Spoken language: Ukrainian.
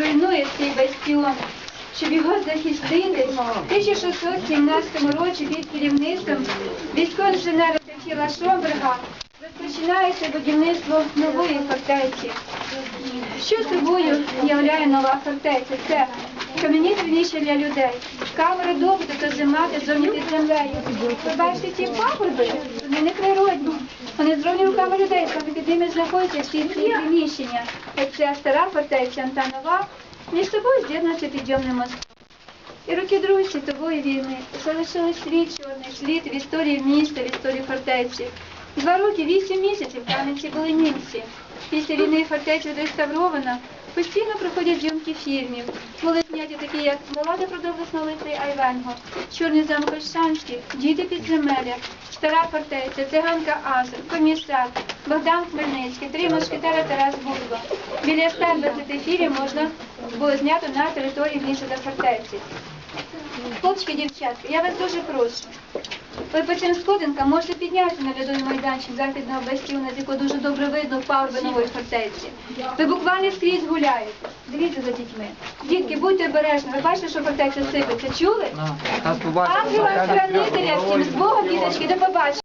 руйнує цей бастіон, щоб його захистити. В 1617 році під керівництвом військового інженера Тефіла Шомберга розпочинається будівництво нової фортеці. Що собою являє нова фортеця? Це кам'яні звініща для людей, камери добуту та зимати зовні під землею. Ви бачите ці пагорби? Вони не природні. Вони зроблені руками людей, саме під ними знаходяться всі ці приміщення. Як ця стара фортеця Антанова між собою з'єднався підйомним мостом. І роки Другої світової війни залишили свій чорний слід в історії міста, в історії фортеці. Два роки, вісім місяців в Кам'янці були німці. Після війни фортеця відреставрована. Постійно проходять зйомки фільмів. Були зняті такі, як Влада продовжесна лицей Айвенго, Чорний замок Ольшанський, Діти підземелля, Стара фортеця, Циганка Азер, Комісар, Богдан Хмельницький, Три мушкетера Тарас Бульба. Біля 120 фільмів можна було знято на території міста та фортеці. Хлопчики, дівчатки, я вас дуже прошу. Ви по цим сходинкам можете піднятися на льодовий майданчик західного бастіона, з якого дуже добре видно пагорби нової фортеці. Ви буквально скрізь гуляєте. Дивіться за дітьми. Дітки, будьте обережні. Ви бачите, що фортеця сипеться. Чули? Побачили. Ангела хранителя всім з Богом, діточки, до побачення.